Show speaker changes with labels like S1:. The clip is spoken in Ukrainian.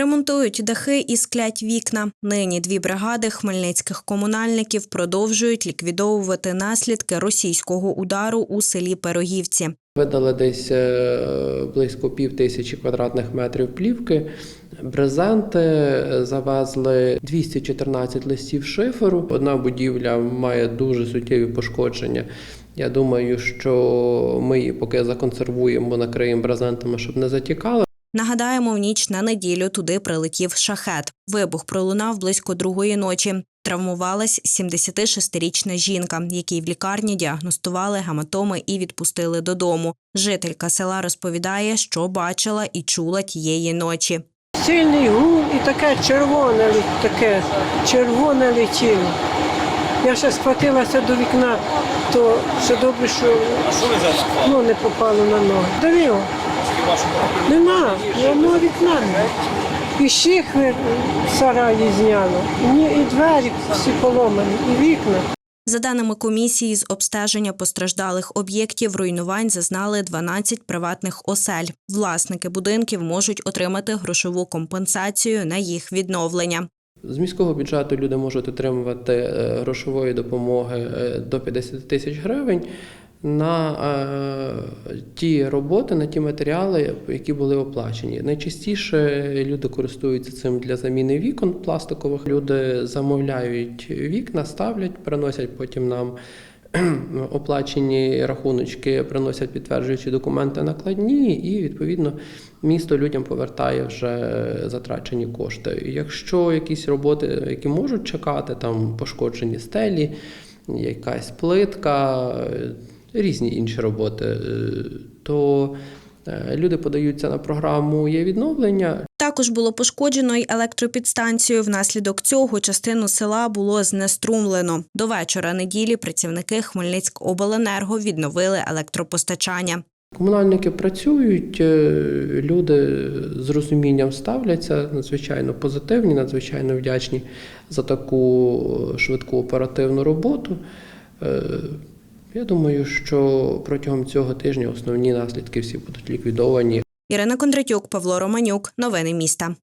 S1: Ремонтують дахи і склять вікна. Нині дві бригади хмельницьких комунальників продовжують ліквідовувати наслідки російського удару у селі Пирогівці.
S2: Видали десь е, близько пів тисячі квадратних метрів плівки. Брезенти завезли 214 листів шиферу. Одна будівля має дуже суттєві пошкодження. Я думаю, що ми її поки законсервуємо, накриємо брезентами, щоб не затікало.
S1: Нагадаємо, в ніч на неділю туди прилетів шахет. Вибух пролунав близько другої ночі. Травмувалась 76-річна жінка, якій в лікарні діагностували гематоми і відпустили додому. Жителька села розповідає, що бачила і чула тієї ночі.
S3: Сильний гул і таке червоне, таке червоне летіло. Я ще схватилася до вікна, то ще добре, що ну, не попало на ноги. Давило. Нема, одного вікна. І шихви в сараї зняло, Ні, і двері всі поломані, і вікна.
S1: За даними комісії з обстеження постраждалих об'єктів, руйнувань зазнали 12 приватних осель. Власники будинків можуть отримати грошову компенсацію на їх відновлення.
S2: З міського бюджету люди можуть отримувати е, грошової допомоги е, до 50 тисяч гривень на е, ті роботи, на ті матеріали, які були оплачені. Найчастіше люди користуються цим для заміни вікон пластикових. Люди замовляють вікна, ставлять, приносять потім нам. Оплачені рахуночки приносять підтверджуючі документи накладні, і відповідно місто людям повертає вже затрачені кошти. Якщо якісь роботи, які можуть чекати, там пошкоджені стелі, якась плитка, різні інші роботи, е, то е, люди подаються на програму є відновлення.
S1: Також було пошкоджено й електропідстанцію. Внаслідок цього частину села було знеструмлено. До вечора неділі працівники Хмельницькобленерго відновили електропостачання.
S2: Комунальники працюють, е, люди з розумінням ставляться, надзвичайно позитивні, надзвичайно вдячні за таку швидку оперативну роботу. Я думаю, що протягом цього тижня основні наслідки всі будуть ліквідовані.
S1: Ірина Кондратюк, Павло Романюк. Новини міста.